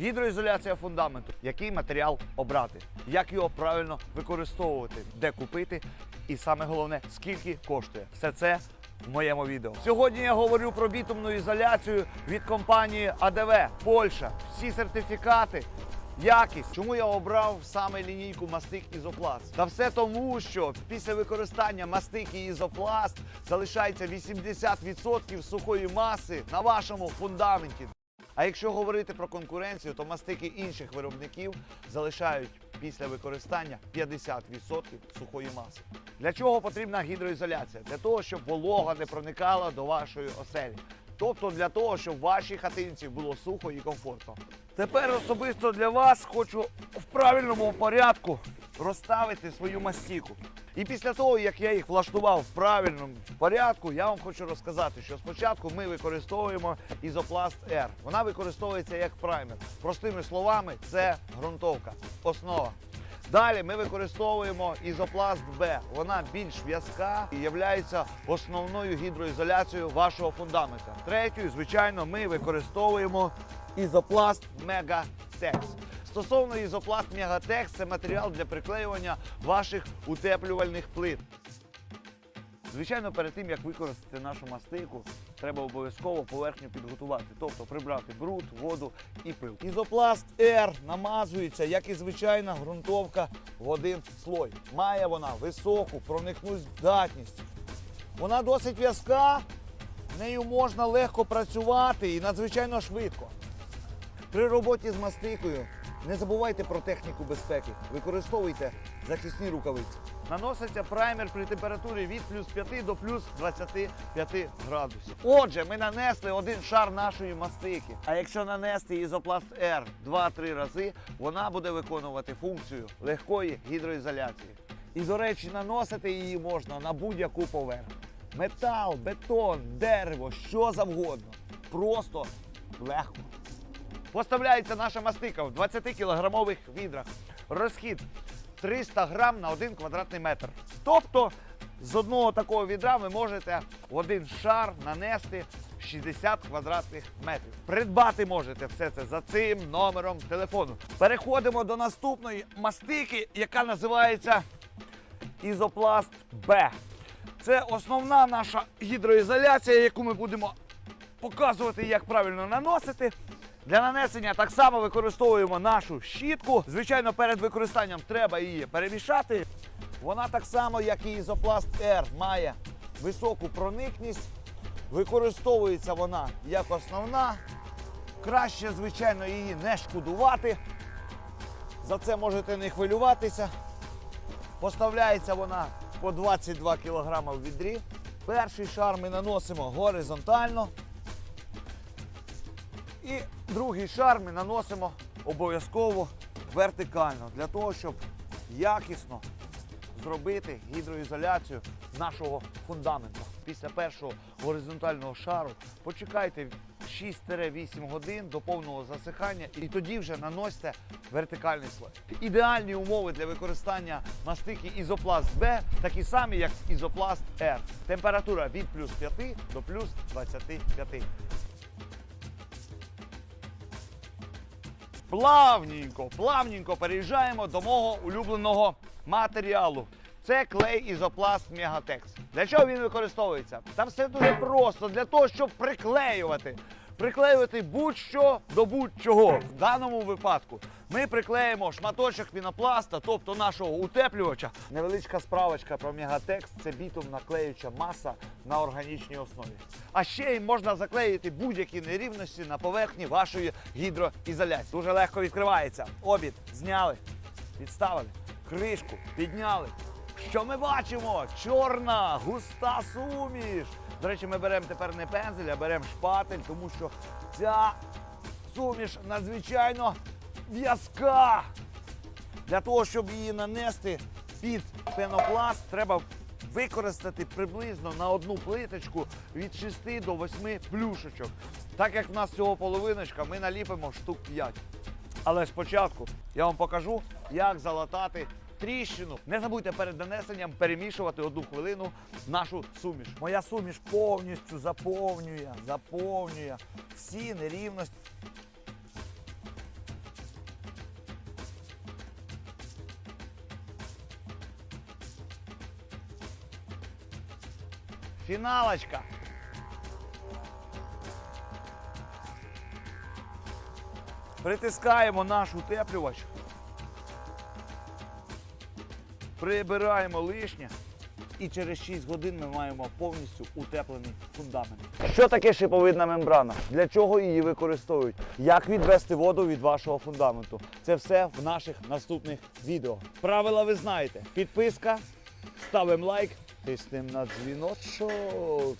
Гідроізоляція фундаменту. Який матеріал обрати, як його правильно використовувати, де купити, і саме головне, скільки коштує. Все це в моєму відео. Сьогодні я говорю про бітумну ізоляцію від компанії АДВ Польща. Всі сертифікати. Якість, чому я обрав саме лінійку мастик ізопласт? Та все тому, що після використання мастики ізопласт залишається 80% сухої маси на вашому фундаменті. А якщо говорити про конкуренцію, то мастики інших виробників залишають після використання 50% сухої маси. Для чого потрібна гідроізоляція? Для того, щоб волога не проникала до вашої оселі. Тобто для того, щоб вашій хатинці було сухо і комфортно. Тепер особисто для вас хочу в правильному порядку розставити свою мастіку. І після того, як я їх влаштував в правильному порядку, я вам хочу розказати, що спочатку ми використовуємо ізопласт R. Вона використовується як праймер. Простими словами, це ґрунтовка, основа. Далі ми використовуємо ізопласт Б. Вона більш в'язка і є основною гідроізоляцією вашого фундамента. Третьою, звичайно, ми використовуємо ізопласт Мегатекс. Стосовно ізопласт Мегатекс, це матеріал для приклеювання ваших утеплювальних плит. Звичайно, перед тим як використати нашу мастику, треба обов'язково поверхню підготувати, тобто прибрати бруд, воду і пил. Ізопласт R намазується, як і звичайна ґрунтовка в один слой. Має вона високу проникну здатність. Вона досить в'язка, нею можна легко працювати і надзвичайно швидко. При роботі з мастикою не забувайте про техніку безпеки. Використовуйте захисні рукавиці. Наноситься праймер при температурі від плюс 5 до плюс 25 градусів. Отже, ми нанесли один шар нашої мастики. А якщо нанести ізопласт R 2-3 рази, вона буде виконувати функцію легкої гідроізоляції. І, до речі, наносити її можна на будь-яку поверхню. Метал, бетон, дерево, що завгодно. Просто легко. Поставляється наша мастика в 20-кілограмових відрах. Розхід 300 грам на 1 квадратний метр. Тобто з одного такого відра ви можете в один шар нанести 60 квадратних метрів. Придбати можете все це за цим номером телефону. Переходимо до наступної мастики, яка називається Ізопласт Б. Це основна наша гідроізоляція, яку ми будемо показувати, як правильно наносити. Для нанесення так само використовуємо нашу щітку. Звичайно, перед використанням треба її перемішати. Вона так само, як і ізопласт R, має високу проникність. Використовується вона як основна. Краще, звичайно, її не шкодувати. За це можете не хвилюватися. Поставляється вона по 22 кг в відрі. Перший шар ми наносимо горизонтально. І другий шар ми наносимо обов'язково вертикально для того, щоб якісно зробити гідроізоляцію нашого фундаменту. Після першого горизонтального шару почекайте 6-8 годин до повного засихання і тоді вже наносьте вертикальний слой. Ідеальні умови для використання мастики ізопласт Б такі самі, як ізопласт R. Температура від плюс 5 до плюс 25. Плавненько, плавненько переїжджаємо до мого улюбленого матеріалу. Це клей ізопласт Мегатекс. Для чого він використовується? Та все дуже просто для того, щоб приклеювати. Приклеювати будь-що до будь-чого. В даному випадку ми приклеїмо шматочок пінопласта, тобто нашого утеплювача. Невеличка справочка про Мегатекс це бітумна клеюча маса на органічній основі. А ще й можна заклеїти будь-які нерівності на поверхні вашої гідроізоляції. Дуже легко відкривається. Обід зняли, відставили, кришку підняли. Що ми бачимо? Чорна, густа суміш. До речі, ми беремо тепер не пензель, а беремо шпатель, тому що ця суміш надзвичайно в'язка. Для того, щоб її нанести під пенопласт, треба використати приблизно на одну плиточку від 6 до 8 плюшечок. Так як в нас цього половиночка, ми наліпимо штук 5. Але спочатку я вам покажу, як залатати тріщину. Не забудьте перед нанесенням перемішувати одну хвилину нашу суміш. Моя суміш повністю заповнює, заповнює всі нерівності. Фіналочка. Притискаємо наш утеплювач. Прибираємо лишнє. І через 6 годин ми маємо повністю утеплений фундамент. Що таке шиповидна мембрана? Для чого її використовують? Як відвести воду від вашого фундаменту? Це все в наших наступних відео. Правила ви знаєте. Підписка, ставимо лайк, тиснемо на дзвіночок.